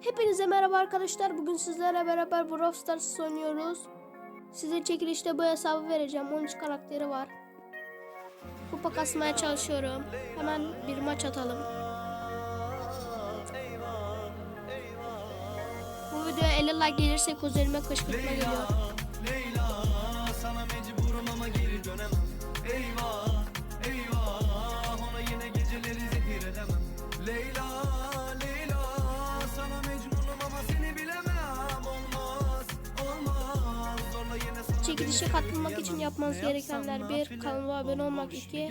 Hepinize merhaba arkadaşlar. Bugün sizlerle beraber Brawl Stars oynuyoruz. Size çekilişte bu hesabı vereceğim. 13 karakteri var. Kupa kasmaya çalışıyorum. Hemen bir maç atalım. Bu videoya 50 like gelirse kuzenime kışkırtma geliyor. Çekilişe katılmak için yapmanız gerekenler bir, kanalıma abone olmak iki,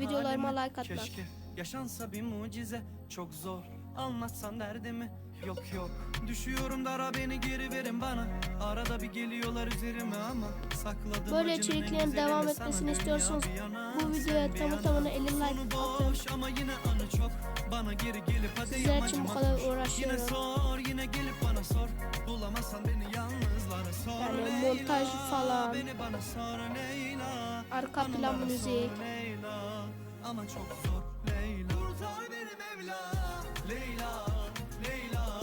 videolarıma like atmak. Yaşansa bir mucize. Çok zor Anlatsan derdimi. Yok yok. Düşüyorum dara beni geri verin bana. Arada bir geliyorlar üzerime ama Sakladım Böyle içeriklerin devam etmesini istiyorsanız bu videoya tamı tamına 50 like atın. ama yine anı çok. Bana geri gelip hadi Sizler için bu kadar uğraşıyorum. Yine sor yine gelip bana sor. Bulamazsan beni Leyla, montaj falan. Arka plan müzik. Ama çok zor Leyla. Kurtar beni Mevla. Leyla Leyla.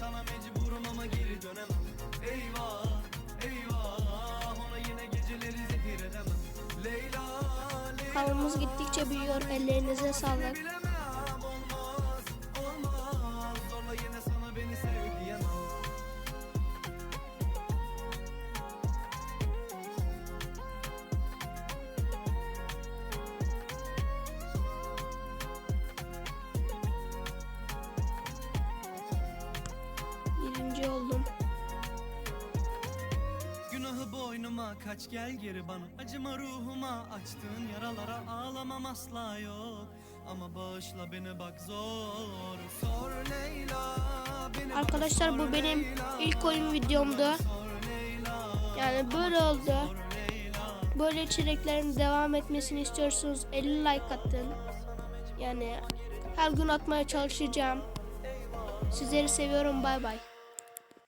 Sana mecburum ama geri dönemem. Eyvah Eyvah. Ona yine geceleri zehir edemem. Leyla Leyla. Kanalımız gittikçe büyüyor. Ellerinize sağlık. Birinci oldum. Günahı boynuma kaç gel geri bana Acıma ruhuma açtığın yaralara ağlamam asla yok Ama bağışla beni bak zor Sor Leyla beni Arkadaşlar bu benim ilk oyun videomdu. Yani böyle oldu. Böyle içeriklerin devam etmesini istiyorsunuz 50 like atın. Yani her gün atmaya çalışacağım. Sizleri seviyorum bay bay.